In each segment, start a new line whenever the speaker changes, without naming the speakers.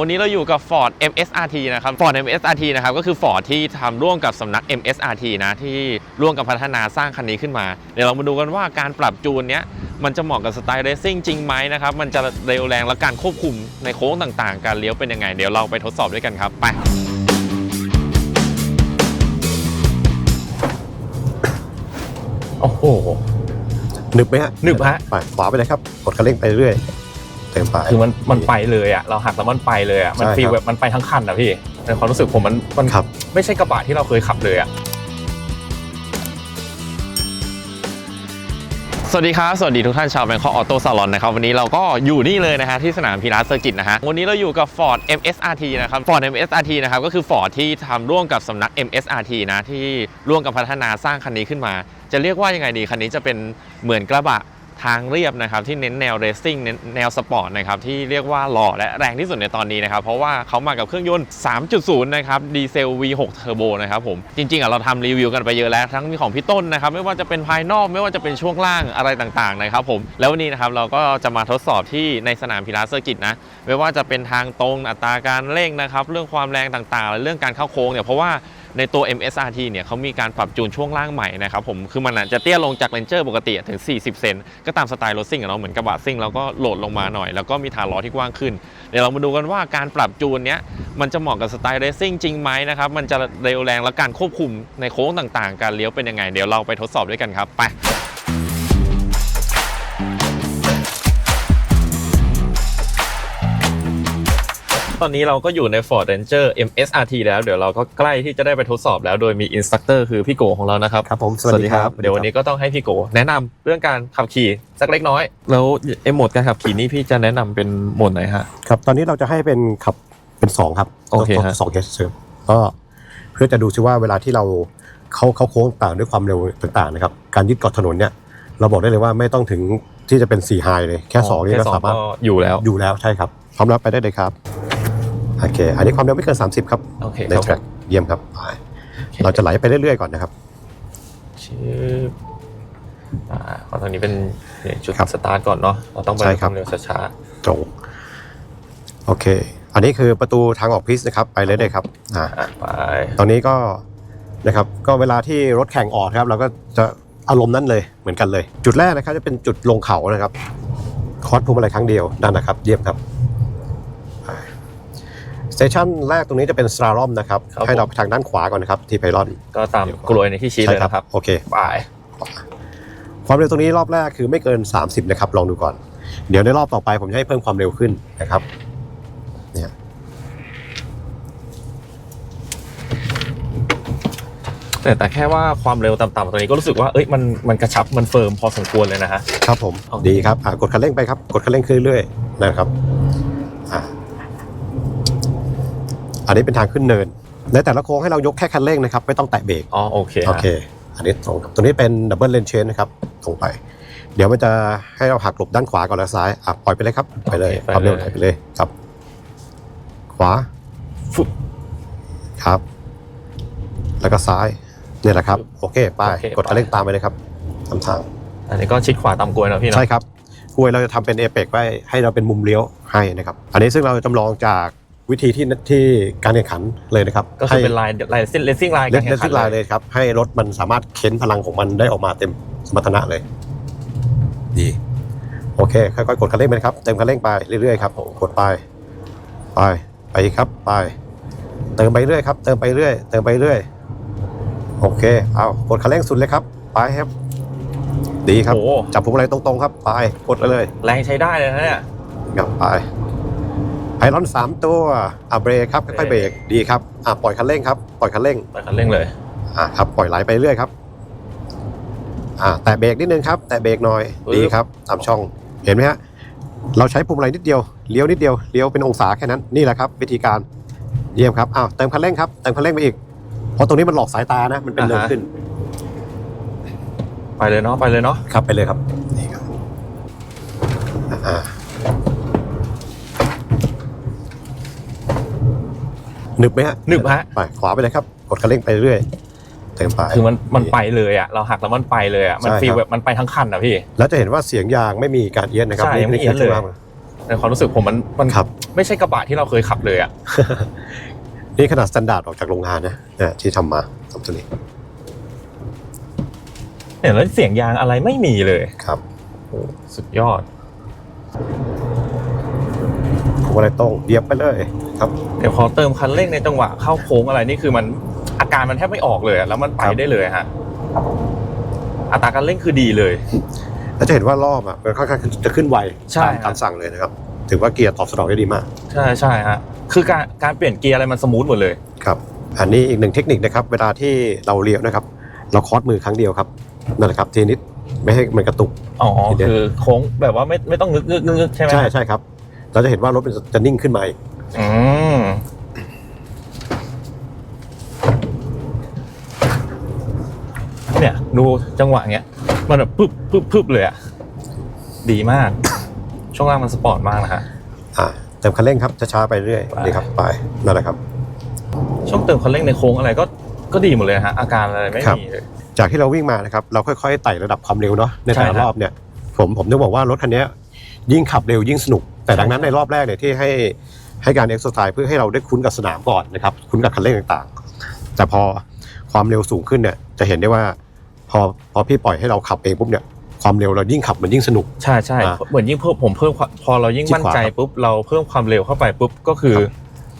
วันนี้เราอยู่กับ Ford MSRT นะครับ Ford MSRT นะครับก็คือ Ford ที่ทำร่วมกับสำนัก MSRT นะที่ร่วมกับพัฒนาสร้างคันนี้ขึ้นมา เดี๋ยวเรามาดูกันว่าการปรับจูนเนี้ยมันจะเหมาะกับสไตล์เรซซิ่งจริงไหมนะครับ มันจะเร็วแรงและการควบคุมในโค้งต่างๆ การเลี้ยวเป็นยังไง เดี๋ยวเราไปทดสอบด้วยกันครับ ไป โอ้โห
หนึบไหมฮะ
หนึบฮะ
ไปขวาไปเลยครับ กดคันเร่งไปเรื่อย เต็มไป
คือมันมันไปเลยอะเราหักแล้วมันไปเลยอะมัน
ใช่ครับ
ฟีลแบบมันไปทั้งคันอะพี่ในความรู้สึกผมมันมัน
ครับ
ไม่ใช่กระบะที่เราเคยขับเลยอะสวัสดีครับ สวัสดีทุกท่านชาวแบงคอกออโต้ซาลอนนะครับ วันนี้เราก็อยู่นี่เลยนะฮะที่สนามพีรัสเซอร์กิตนะฮะ วันนี้เราอยู่กับ Ford MSRT นะครับ Ford MSRT นะครับ ก็คือ Ford ที่ทำร่วมกับสำนัก MSRT นะ ที่ร่วมกับพัฒนาสร้างคันนี้ขึ้นมา จะเรียกว่ายังไงดี คันนี้จะเป็นเหมือนกระบะ ทางเรียบนะครับที่เน้นแนวเรซซิ่งเน้นแนวสปอร์ตนะครับที่เรียกว่าหล่อและแรงที่สุดในตอนนี้นะครับเพราะว่าเขามากับเครื่องยนต์ 3.0 นะครับดีเซล V6 เทอร์โบนะครับผมจริงๆอะเราทำรีวิวกันไปเยอะแล้วทั้งมีของพี่ต้นนะครับไม่ว่าจะเป็นภายนอกไม่ว่าจะเป็นช่วงล่างอะไรต่างๆนะครับผมแล้ววันนี้นะครับเราก็จะมาทดสอบที่ในสนามพิลาเซอร์กิตนะไม่ว่าจะเป็นทางตรงอัตราการเร่งนะครับเรื่องความแรงต่างๆ และเรื่องการเข้าโค้งเนี่ยเพราะว่า ในตัว MSRT เนี่ยเขามีการปรับจูนช่วงล่างใหม่นะครับผมคือมันอาจจะเตี้ยลงจากเบนเจอร์ปกติถึง 40 เซนก็ตามสไตล์รถซิ่งอะเนาะเหมือนกระบะซิ่งแล้วก็โหลดลงมาหน่อย แล้วก็มีฐานล้อที่กว้างขึ้น เดี๋ยวเรามาดูกันว่าการปรับจูนเนี้ยมันจะเหมาะกับสไตล์เรซิ่งจริงไหมนะครับมันจะเร็วแรงและการควบคุมในโค้งต่างๆ การเลี้ยวเป็นยังไง เดี๋ยวเราไปทดสอบด้วยกันครับไป อนนี้เราก็อยู่ใน Ford Ranger MSRT แล้ว เดี๋ยวเราก็ใกล้ที่จะได้ไปทดสอบแล้ว โดยมีอินสตัคเตอร์คือพี่โกของเรานะครับ
ครับผม สวัสดีครับ
เดี๋ยววันนี้ก็ต้องให้พี่โก แนะนำเรื่องการขับขี่สักเล็กน้อย แล้วไอ้โหมดการขับขี่นี่พี่จะแนะนำเป็นโหมดไหนฮะ
ครับ ตอนนี้เราจะให้เป็นขับเป็นสองครับ
โอเคฮะ
สองเฮดเซิร์ฟก็เพื่อจะดูซิว่าเวลาที่เราเข้าเข้าโค้งต่างด้วยความเร็วต่างๆนะครับ การยึดเกาะถนนเนี่ย เราบอกได้เลยว่าไม่ต้องถึงที่จะเป็น4ไฮเลย แค่2นี่ก็
แค่
สามารถ
อยู่แล้ว
อยู่แล้วใช่ครับพร้อมรับไปได้เลยครับ โอเค อันนี้ความเร็วไม่เกิน 30 ครับ
โอเค
ใน
ครับ
แทร็กเยี่ยมครับไปเราจะไหลไปเรื่อยๆก่อนนะครับ
ชื่ออ่าขอตรงนี้เป็นเนี่ยจุด
ครับ
สตาร์ทก่อนเนาะเราต้องไป
ใช่
ค
ครับ
วามเร็วช้า
ตรงโอเค อันนี้คือประตูทางออกพิสนะครับ ไปเลยเลยครับอ่า
ๆอะไป
ตอนนี้ก็นะครับก็เวลาที่รถแข่งออกนะครับ เราก็จะอารมณ์นั้นเลยเหมือนกันเลย จุดแรกนะครับจะเป็นจุดลงเขานะครับ คอร์สพวงมาลัยครั้งเดียวนั่นนะครับ เยี่ยมครับ สเตชันแรกตรงนี้จะเป็นสลาลอมนะครับให้เราไปทางด้านขวาก่อนนะครับที่ไพลอน
ก็ตามกลวยในที่ชี้เลยนะครับ
โอเค
ไป
ความเร็วตรงนี้รอบแรกคือไม่เกิน 30 นะครับ ลองดูก่อน เดี๋ยวในรอบต่อไปผมจะให้เพิ่มความเร็วขึ้นนะครับ เนี่ย
แต่แต่แค่ว่าความเร็วต่ำๆตรงนี้ก็รู้สึกว่า เอ้ย มัน มันกระชับ มันเฟิร์มพอสมควรเลยนะฮะ
ครับผม
โอเค
ดีครับอะกดคันเร่งไปครับ กดคันเร่งขึ้นเรื่อยๆนะครับอะ อันนี้เป็นทางขึ้นเนิน ในแต่ละโค้งให้เรายกแค่คันเร่งนะครับไม่ต้องแตะเบรก
อ๋อโอเคฮะ
โอเค อันนี้ตรงครับตัวนี้เป็นดับเบิลเลนเชนนะครับ ตรงไป เดี๋ยวมันจะให้เราหักหลบด้านขวาก่อนแล้วซ้าย อะปล่อยไปเลยครับ ไปเลยความเร็วไหลไปเลยครับ ขวา
ฟุบ
ครับ แล้วก็ซ้ายเนี่ยแหละครับ โอเค ไป
โอเค
กดคันเร่งตามไปเลยครับทำทาง
อันนี้ก็ชิดขวาตามกลวยเนาะพี่เนาะ
ใช่ครับกลวยเราจะทำเป็นเอเปกไว้ให้เราเป็นมุมเลี้ยวให้นะครับ อันนี้ซึ่งเราจำลองจาก วิธีที่ที่การแข่งขันเลยนะครับ
ก็คือเป็นลายลายเลสซิ่งลาย
เลนเลนซิ่งไลน์เลยครับ ให้รถมันสามารถเค้นพลังของมันได้ออกมาเต็มสมรรถนะเลย ดีโอเคค่อยๆกดคันเร่งไปนะครับเติมคันเร่งไปเรื่อยๆครับกดไปไปไปอีกครับไป เติมไปเรื่อยครับ เติมไปเรื่อย เติมไปเรื่อยโอเคเอากดคันเร่งสุดเลยครับไปครับ ดีครับ
โอ้โห
จับพวงมาลัยตรงๆครับไปกดไปเลย
แรงใช้ได้เลยนะเนี่ย
กลับไป ไอรอนสามตัวอะเบรกครับค่อยๆเบรกดีครับอะปล่อยคันเร่งครับปล่อยคันเร่ง
ไปคันเร่งเลย
อะครับปล่อยไหลไปเรื่อยครับอะแตะเบรกนิดนึงครับ แตะเบรกหน่อย
ปึ๊บ
ดีครับตามช่องเห็นไหมฮะเราใช้ปุ่มอะไรนิดเดียวเลี้ยวนิดเดียวเลี้ยวเป็นองศาแค่นั้นนี่แหละครับ วิธีการเยี่ยมครับอ้าวเติมคันเร่งครับเติมคันเร่งไปอีกเพราะตรงนี้มันหลอกสายตานะ มันเป็นเนินขึ้น
ไปเลยเนาะไปเลยเนาะ
ครับไปเลยครับ หนึบไหมฮะ
หนึบฮะ
ไปขวาไปเลยครับ กดคันเร่งไปเรื่อยเติมไป
คือมันมันไปเลยอะเราหักแล้วมันไปเลยอะมัน
ใช่
ฟีล
ครับ
แบบมันไปทั้งคันอะพี่
แล้วจะเห็นว่าเสียงยางไม่มีการเอียนนะครับ
ใช่ไม่เอี๊ยนเลย
ข้างล่าง
ในความรู้สึกผมมันมัน
ครับ
ไม่ใช่กระบะที่เราเคยขับเลยอะ
นี่ขนาดสแตนดาร์ดออกจากโรงงานนะเนี่ยที่ทำมาสำตัวนี้
เห็นแล้วเสียงยางอะไรไม่มีเลย
ครับ
โอ้สุดยอด
ผมอะไรต้องเดียบไปเลย ครับ
เดี๋ยวขอเติมคันเร่งในจังหวะเข้าโค้งอะไรนี่คือมันอาการมันแทบไม่ออกเลยอะแล้วมันไป
ครับ
ได้เลยฮะอัตราการเร่งคือดีเลย
แล้วจะเห็นว่ารอบอะมันค่อนข้างจะขึ้นไว
ใช่
ตามการสั่งเลยนะครับ ถือว่าเกียร์ตอบสนองได้ดีมาก
ใช่ใช่ฮะคือการการเปลี่ยนเกียร์อะไรมันสมูทหมดเลย
ครับ อันนี้อีกหนึ่งเทคนิคนะครับ เวลาที่เราเลี้ยวนะครับ เราคอสมือครั้งเดียวครับนั่นแหละครับทีนิดไม่ให้มันกระตุก
อ๋อ
ทีเดียว
คือโค้งแบบว่าไม่ไม่ต้องนึกนึกนึกนึกใช่ไหม
ใช่ใช่ครับ เราจะเห็นว่ารถมันจะนิ่งขึ้นมาอีก
อืมเนี่ย ดูจังหวะเนี้ย มันแบบปึ๊บปึ๊บปึ๊บเลยอะดีมาก ช่วงล่างมันสปอร์ตมากนะฮะ
อ่าเติมคันเร่งครับช้าๆไปเรื่อย
ไป
นี่ครับไปนั่นแหละครับ
ช่วงเติมคันเร่งในโค้งอะไรก็ก็ดีหมดเลยฮะ อาการอะไรไม่
ครับ
มีเลย
จากที่เราวิ่งมานะครับเราค่อยๆไต่ระดับความเร็วเนาะในแต่ละ
ใช่ครับ
รอบเนี่ยผมผมต้องบอกว่ารถคันเนี้ยยิ่งขับเร็วยิ่งสนุก แต่ดังนั้นในรอบแรกเนี่ยที่ให้ ให้การเอ็กซ์ไซส์เพื่อให้เราได้คุ้นกับสนามก่อนนะครับ คุ้นกับคันเร่งต่างๆ แต่พอความเร็วสูงขึ้นเนี่ยจะเห็นได้ว่า พอพอพี่ปล่อยให้เราขับเองปุ๊บเนี่ยความเร็วเรายิ่งขับมันยิ่งสนุก
ใช่ใช่
อ่า
เหมือนยิ่งเพิ่มผมเพิ่มความพอเรายิ่ง
ที่
มั่น
ขวา
ใจ
ครับ
ปุ๊บเราเพิ่มความเร็วเข้าไปปุ๊บก็คือ
ครับ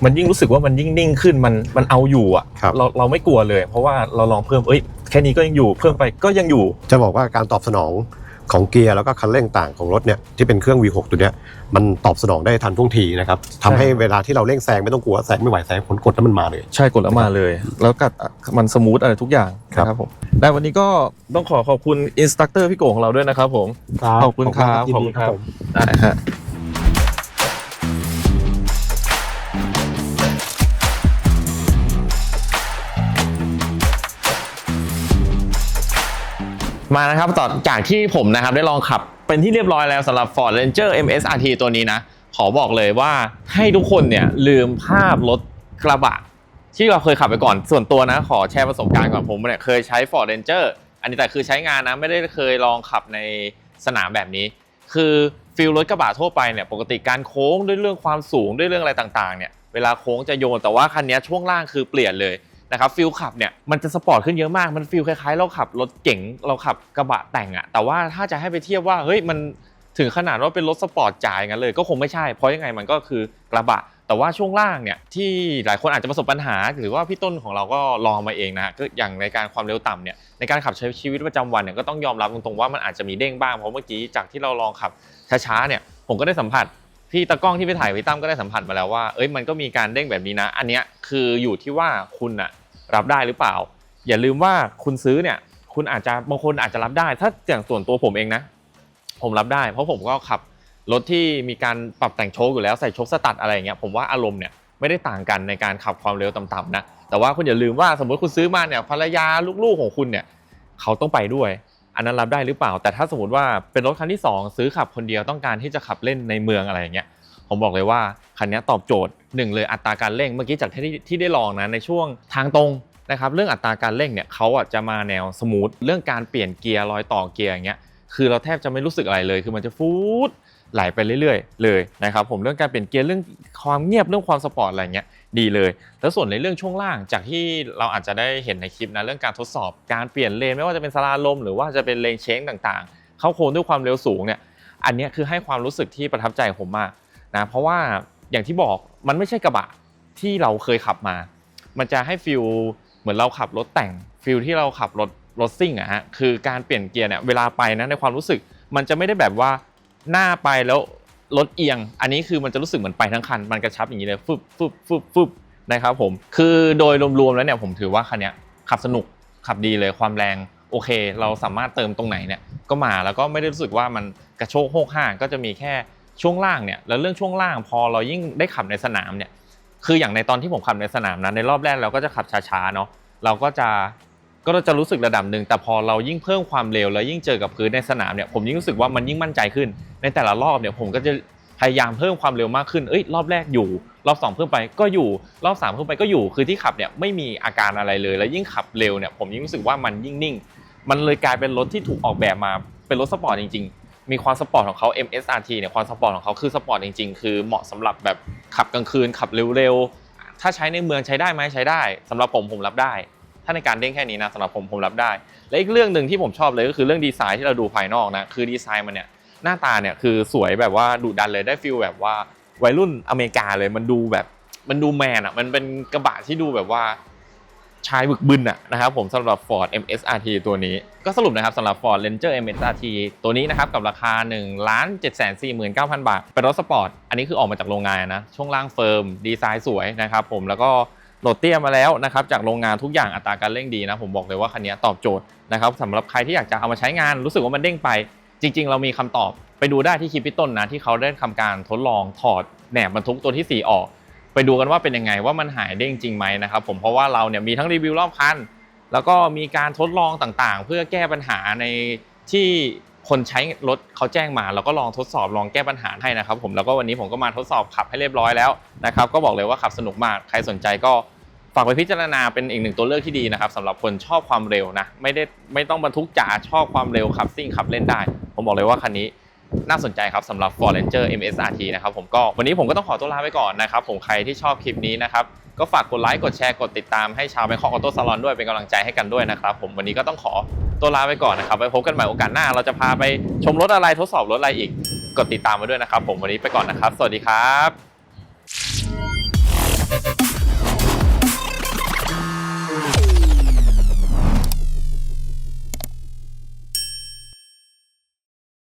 มันยิ่งรู้สึกว่ามันยิ่งนิ่งขึ้นมันมันเอาอยู่อะ
ครับ
เราเราไม่กลัวเลย เพราะว่าเราลองเพิ่มเอ้ยแค่นี้ก็ยังอยู่เพิ่มไปก็ยังอยู่
จะบอกว่าการตอบสนอง ของเกียร์แล้วก็คันเร่งต่างของรถเนี่ยที่เป็นเครื่อง V6 ตัวเนี้ยมันตอบสนองได้ทันท่วงทีนะครับทำให้เวลาที่เราเร่งแซงไม่ต้องกลัวแซงไม่ไหวแซงผลกดแล้วมันมาเลย
ใช่กดแล้วมาเลย แล้วกัดมันสมูทอะไรทุกอย่าง
ครับ
นะครับผมได้วันนี้ก็ต้องขอขอบคุณอินสตัคเตอร์พี่โกของเราด้วยนะครับผมขอบคุณครับ
ยิน
ขอบ
ดี
คุณครับ
ผม
ได้ฮะ มานะครับต่อจากที่ผมนะครับได้ลองขับเป็นที่เรียบร้อยแล้วสำหรับ Ford Ranger MSRT ตัวนี้นะ ขอบอกเลยว่าให้ทุกคนเนี่ยลืมภาพรถกระบะ ที่เราเคยขับไปก่อนส่วนตัวนะ ขอแชร์ประสบการณ์ก่อนผมเนี่ยเคยใช้ Ford Ranger อันนี้แต่คือใช้งานนะไม่ได้เคยลองขับในสนามแบบนี้ คือฟิลรถกระบะทั่วไปเนี่ยปกติการโค้งด้วยเรื่องความสูงด้วยเรื่องอะไรต่างๆเนี่ยเวลาโค้งจะโยนแต่ว่าคันนี้ช่วงล่างคือเปลี่ยนเลย นะครับฟิลขับเนี่ยมันจะสปอร์ตขึ้นเยอะมากมันฟิลคล้ายๆ เราขับรถเก๋งเราขับกระบะแต่งอะแต่ว่าถ้าจะให้ไปเทียบว่าเฮ้ยมันถึงขนาดว่าเป็นรถสปอร์ตจ่ายงั้นเลยก็คงไม่ใช่ เพราะยังไงมันก็คือกระบะ แต่ว่าช่วงล่างเนี่ยที่หลายคนอาจจะประสบปัญหา หรือว่าพี่ต้นของเราก็ลองมาเองนะก็อย่างในการความเร็วต่ำเนี่ยในการขับใช้ชีวิตประจำวันเนี่ยก็ต้องยอมรับตรงๆว่ามันอาจจะมีเด้งบ้างเพราะเมื่อกี้จากที่เราลองขับช้าๆเนี่ยผมก็ได้สัมผัสพี่ตะกล้องที่ไปถ่ายพี่ตั้มก็ได้สัมผัสมาแล้วว่าเอ้ยมันก็มีการเด้งแบบนี้นะ อันเนี้ยคืออยู่ที่ว่าคุณอะ รับได้หรือเปล่า อย่าลืมว่าคุณซื้อเนี่ย คุณอาจจะบางคนอาจจะรับได้ ถ้าอย่างส่วนตัวผมเองนะ ผมรับได้ เพราะผมก็ขับรถที่มีการปรับแต่งโชคอยู่แล้วใส่โชคสตัดอะไรอย่างเงี้ยผมว่าอารมณ์เนี่ยไม่ได้ต่างกันในการขับความเร็วต่ำๆนะแต่ว่าคุณอย่าลืมว่าสมมติคุณซื้อมาเนี่ยภรรยาลูกๆของคุณเนี่ยเขาต้องไปด้วย อันนั้นรับได้หรือเปล่า แต่ถ้าสมมติว่าเป็นรถคันที่สองซื้อขับคนเดียวต้องการที่จะขับเล่นในเมืองอะไรอย่างเงี้ย ผมบอกเลยว่าคันนี้ตอบโจทย์หนึ่งเลยอัตราการเร่งเมื่อกี้จากที่ที่ได้ลองนะในช่วงทางตรงนะครับเรื่องอัตราการเร่งเนี่ยเขาอะจะมาแนวสมูทเรื่องการเปลี่ยนเกียร์รอยต่อเกียร์อย่างเงี้ยคือเราแทบจะไม่รู้สึกอะไรเลย คือมันจะฟูดไหลไปเรื่อยๆ เลยนะครับผมเรื่องการเปลี่ยนเกียร์เรื่องความเงียบเรื่องความสปอร์ตอะไรเงี้ยดีเลย แล้วส่วนในเรื่องช่วงล่างจากที่เราอาจจะได้เห็นในคลิปนะเรื่องการทดสอบการเปลี่ยนเลนไม่ว่าจะเป็นสลาลมหรือว่าจะเป็นเลนเช้งต่างๆ เข้าโค้งด้วยความเร็วสูงเนี่ยอันนี้คือให้ความรู้สึกที่ประทับใจผมมาก นะเพราะว่าอย่างที่บอกมันไม่ใช่กระบะที่เราเคยขับมา มันจะให้ฟิลเหมือนเราขับรถแต่งฟิลที่เราขับรถรถซิ่งอะฮะคือการเปลี่ยนเกียร์เนี่ยเวลาไปนะในความรู้สึก มันจะไม่ได้แบบว่าหน้าไปแล้วรถเอียง อันนี้คือมันจะรู้สึกเหมือนไปทั้งคัน มันกระชับอย่างนี้เลยฟึบฟึบฟึบฟึบนะครับผมคือโดยรวมๆแล้วเนี่ยผมถือว่าคันนี้ขับสนุกขับดีเลยความแรงโอเค เราสามารถเติมตรงไหนเนี่ยก็มาแล้วก็ไม่ได้รู้สึกว่ามันกระโชกโฮกห้างก็จะมีแค่ ช่วงล่างเนี่ยแล้วเรื่องช่วงล่างพอเรายิ่งได้ขับในสนามเนี่ยคืออย่างในตอนที่ผมขับในสนามนะในรอบแรกเราก็จะขับช้าๆเนาะเราก็จะก็จะรู้สึกระดับหนึ่งแต่พอเรายิ่งเพิ่มความเร็วแล้วยิ่งเจอกับพื้นในสนามเนี่ยผมยิ่งรู้สึกว่ามันยิ่งมั่นใจขึ้น ในแต่ละรอบเนี่ยผมก็จะพยายามเพิ่มความเร็วมากขึ้นเอ้ยรอบแรกอยู่ รอบสองเพิ่มไปก็อยู่รอบสามเพิ่มไปก็อยู่คือที่ขับเนี่ยไม่มีอาการอะไรเลย แล้วยิ่งขับเร็วเนี่ยผมยิ่งรู้สึกว่ามันยิ่งนิ่ง มันเลยกลายเป็นรถที่ถูกออกแบบมาเป็นรถสปอร์ตจริง ๆ มีความสปอร์ตของเขา MSRT เนี่ยความสปอร์ตของเขาคือสปอร์ตจริงๆ คือเหมาะสำหรับแบบขับกลางคืน ขับเร็วๆ ถ้าใช้ในเมืองใช้ได้ไหมใช้ได้สำหรับผมผมรับได้ ถ้าในการเด้งแค่นี้นะสำหรับผมผมรับได้ และอีกเรื่องหนึ่งที่ผมชอบเลยก็คือเรื่องดีไซน์ที่เราดูภายนอกนะคือดีไซน์มันเนี่ยหน้าตาเนี่ยคือสวยแบบว่าดุดันเลยได้ฟิลแบบว่าวัยรุ่นอเมริกาเลยมันดูแบบมันดูแมนอะมันเป็นกระบะที่ดูแบบว่า ชายบึกบึนอะนะครับผมสำหรับ Ford MSRT ตัวนี้ ก็สรุปนะครับสำหรับ Ford Ranger MSRT ตัวนี้นะครับกับราคา1 7 4 9 0 0 0 บาท เป็นรถสปอร์ต อันนี้คือออกมาจากโรงงานนะ ช่วงล่างเฟิร์ม ดีไซน์สวยนะครับผมแล้วก็โหลดเตี้ยมาแล้วนะครับจากโรงงานทุกอย่างอัตราการเร่งดีนะผมบอกเลยว่าคันนี้ตอบโจทย์นะครับสำหรับใครที่อยากจะเอามาใช้งานรู้สึกว่ามันเด้งไป จริง ๆ เรามีคำตอบไปดูได้ที่คลิปพี่ต้นนะที่เขาได้ทำการทดลองถอดแหนบบรรทุกตัวที่สี่ออก ไปดูกันว่าเป็นยังไงว่ามันหายได้จริงไหมนะครับผมเพราะว่าเราเนี่ยมีทั้งรีวิวรอบคันแล้วก็มีการทดลองต่างๆ เพื่อแก้ปัญหาในที่คนใช้รถเขาแจ้งมาแล้วก็ลองทดสอบลองแก้ปัญหาให้นะครับผมแล้วก็วันนี้ผมก็มาทดสอบขับให้เรียบร้อยแล้วนะครับก็บอกเลยว่าขับสนุกมากใครสนใจก็ฝากไปพิจารณาเป็นอีกหนึ่งตัวเลือกที่ดีนะครับสำหรับคนชอบความเร็วนะไม่ได้ไม่ต้องบรรทุกจ๋าชอบความเร็วขับซิ่งขับเล่นได้ ผมบอกเลยว่าคันนี้ น่าสนใจครับสำหรับ Ford Ranger MSRT นะครับผมก็วันนี้ผมก็ต้องขอตัวลาไปก่อนนะครับผมใครที่ชอบคลิปนี้นะครับก็ฝากกดไลค์กดแชร์กดติดตามให้ชาวแบงคอกออโต้ซาลอนด้วยเป็นกำลังใจให้กันด้วยนะครับผมวันนี้ก็ต้องขอตัวลาไปก่อนนะครับไว้พบกันใหม่โอกาสหน้า เราจะพาไปชมรถอะไรทดสอบรถอะไรอีกกดติดตามมาด้วยนะครับ ผมวันนี้ไปก่อนนะครับ สวัสดีครับ